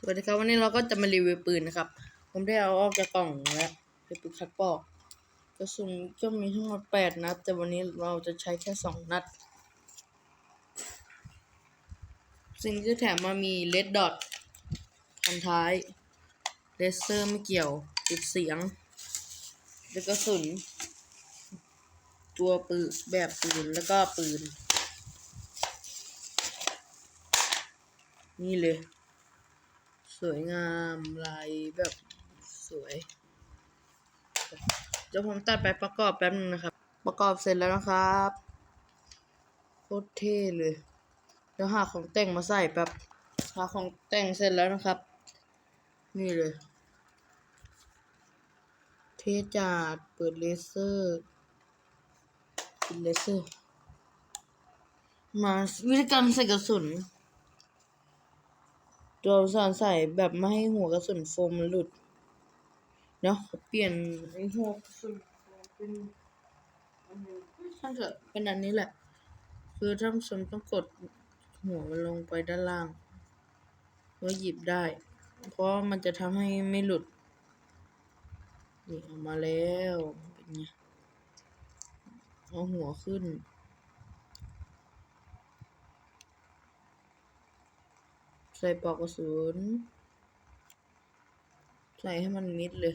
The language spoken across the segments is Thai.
สวัสดีครับวันนี้เราก็จะมารีวิวปืนนะครับ ผมได้เอาออกจากกล่องแล้วเป็นปืนคัดปอกกระสุนก็มีทั้งหมดแปดนัด แต่วันนี้เราจะใช้แค่สองนัด สิ่งที่แถมมามีเลดดอทพันท้ายเลเซอร์ไม่เกี่ยวติดเสียง แล้วกระสุน ตัวปืนแบบปืนแล้วก็ปืน นี่เลย สวยงามลายแบบสวยเดี๋ยวผมตัดไปประกอบแป๊บนึงนะครับ ประกอบเสร็จแล้วนะครับโคตรเท่เลยเดี๋ยวหาของแต่งมาใส่แป๊บหาของแต่งเสร็จแล้วนะครับ นี่เลย เทจัดเปิดเลเซอร์ปิดเลเซอร์มาวิธีการใส่กระสุน ตัวสารใส่แบบไม่ให้หัวกระสุนโฟมมันหลุดเดี๋ยวขอเปลี่ยนไอ้หัวกระสุนเป็นขนาเถอะเป็นอันนี้แหละ คือท่านผู้ชมต้องกดหัวมันลงไปด้านล่างเพื่อหยิบได้ เพราะมันจะทำให้ไม่หลุด นี่ออกมาแล้ว เป็นไง เอาหัวขึ้น ใส่ปลอกกระสุน ใส่ให้มันมิดเลย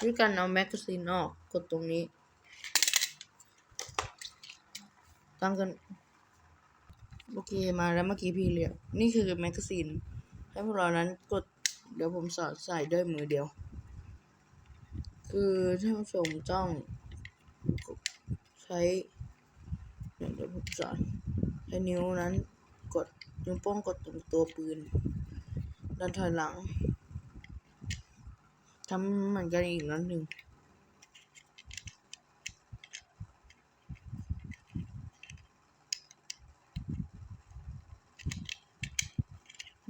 ด้วยการเอาแมกกาซีนออก กดตรงนี้ ตั้งกัน โอเคมาแล้วเมื่อกี้พี่เรียก นี่คือแมกกาซีน ให้พวกเรานั้นกด เดี๋ยวผมสอนใส่ด้วยมือเดียว คือท่านผู้ชมต้องใช้ เดี๋ยวผมสอนให้นิ้วนั้นกดนิ้วโป้งกดตรงตัวปืนด้านถอยหลังทำเหมือนกันอีกนัดหนึ่ง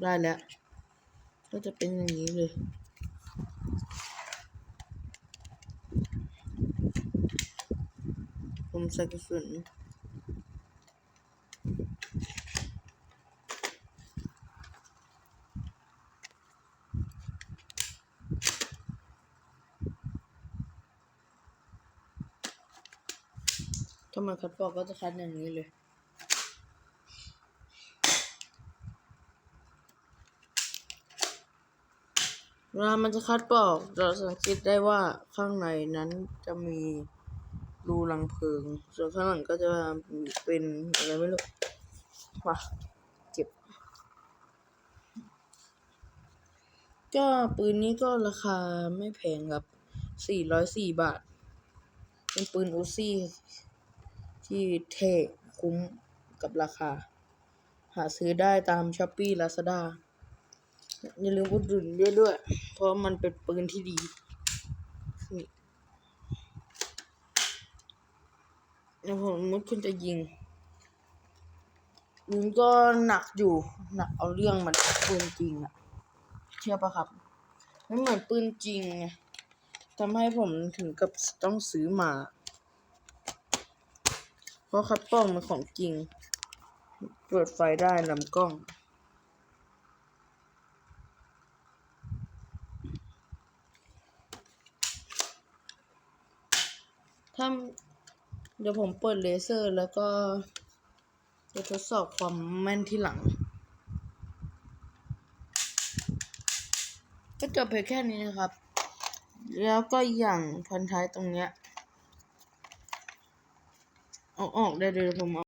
ได้แล้ว ก็จะเป็นอย่างนี้เลย ผมใส่กระสุนามันคัดปอกก็จะคัดอย่างนี้เลย เวลามันจะคัดปอกเราสังเกตได้ว่าข้างในนั้นจะมีรูรังเพลิง ส่วนข้างหลังก็จะเป็นอะไรไม่รู้มาเก็บ ก็ปืนนี้ก็ราคาไม่แพงครับ 404 บาท เป็นปืนอูซี่ ที่เท่คุ้มกับราคา หาซื้อได้ตามช้อปปี้ลาซาด้าอย่าลืมอุดหนุนด้วยด้วย เพราะมันเป็นปืนที่ดีนี่เดี๋ยวผมมุดคุณจะยิงยิงก็หนักอยู่ หนักเอาเรื่องมันปืนจริงอะเชื่อปะครับไม่เหมือนปืนจริงไงทำให้ผมถึงกับต้องซื้อมา เพราะคัดป้องมันของจริง เปิดไฟได้ลำกล้อง ถ้าเดี๋ยวผมเปิดเลเซอร์แล้วก็จะทดสอบความแม่นที่หลัง ก็จบเพียงแค่นี้นะครับ แล้วก็อย่างพันท้ายตรงเนี้ย เอาออกไ